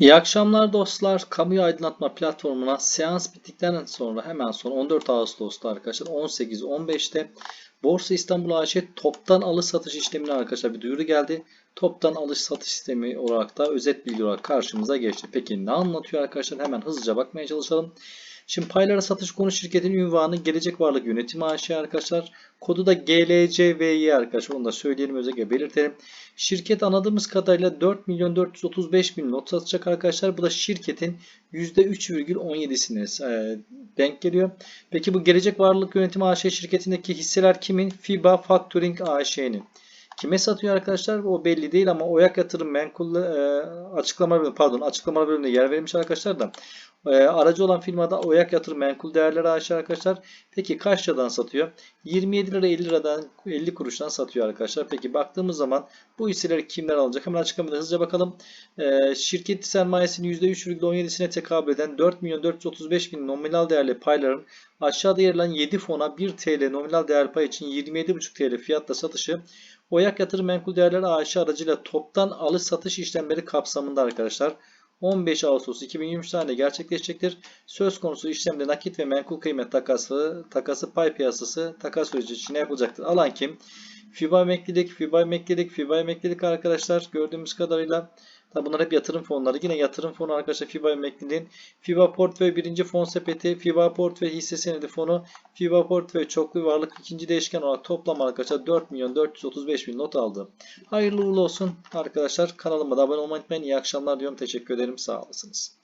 İyi akşamlar dostlar. Kamuyu aydınlatma platformuna seans bittikten sonra hemen sonra 14 Ağustos'ta arkadaşlar 18-15'te Borsa İstanbul AŞ toptan alış satış işlemine arkadaşlar bir duyuru geldi. Toptan alış satış sistemi olarak da özet bilgi olarak karşımıza geçti. Peki ne anlatıyor arkadaşlar? Hemen hızlıca bakmaya çalışalım. Şimdi paylara satış konu şirketin ünvanı Gelecek Varlık Yönetimi AŞ arkadaşlar. Kodu da GLCVY arkadaşlar. Onu da söyleyelim özellikle belirtelim. Şirket anladığımız kadarıyla 4 milyon 435 bin not satacak arkadaşlar. Bu da şirketin %3,17'sine e, denk geliyor. Peki bu Gelecek Varlık Yönetimi AŞ şirketindeki hisseler kimin? FIBA Factoring AŞ'nin. Kime satıyor arkadaşlar? O belli değil ama Oyak Yatırım Menkul e, açıklama bölümünde pardon açıklama bölümünde yer verilmiş arkadaşlar da e, aracı olan firmada Oyak Yatırım Menkul Değerleri AŞ arkadaşlar. Peki kaç liradan satıyor? 27 lira 50 liradan 50 kuruştan satıyor arkadaşlar. Peki baktığımız zaman bu hisseleri kimler alacak? Hemen açıklamada hızlıca bakalım. E, şirket sermayesinin %3,17'sine tekabül eden 4 milyon 435 bin nominal değerli payların aşağıda yer alan 7 fona 1 TL nominal değer pay için 27,5 TL fiyatla satışı Oyak Yatırım Menkul Değerler AŞ aracıyla toptan alış satış işlemleri kapsamında arkadaşlar 15 Ağustos 2023 tarihinde gerçekleşecektir. Söz konusu işlemde nakit ve menkul kıymet takası, takası pay piyasası takas süreci içinde yapılacaktır. Alan kim? FIBA emeklilik, FIBA emeklilik, FIBA emeklilik arkadaşlar gördüğümüz kadarıyla Tabi bunlar hep yatırım fonları. Yine yatırım fonu arkadaşlar FIBA emekliliğin. FIBA portföy birinci fon sepeti, FIBA portföy hisse senedi fonu, FIBA portföy çoklu varlık ikinci değişken olarak toplam arkadaşlar 4 milyon 435 bin not aldı. Hayırlı uğurlu olsun arkadaşlar. Kanalıma da abone olmayı unutmayın. İyi akşamlar diyorum. Teşekkür ederim. Sağ olasınız.